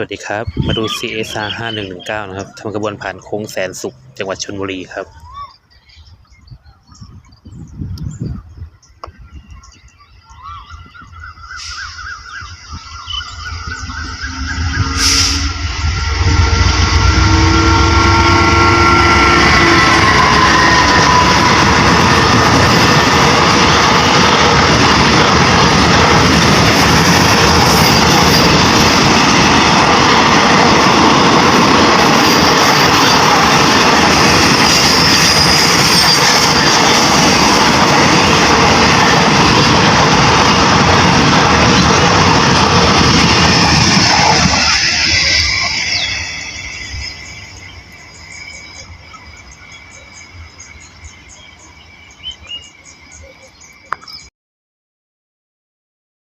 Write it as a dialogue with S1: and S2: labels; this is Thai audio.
S1: วัสดีครับ มาดู CSR 5119 นะครับทำกระบวนผ่านโค้งแสนสุข จังหวัดชลบุรีครับ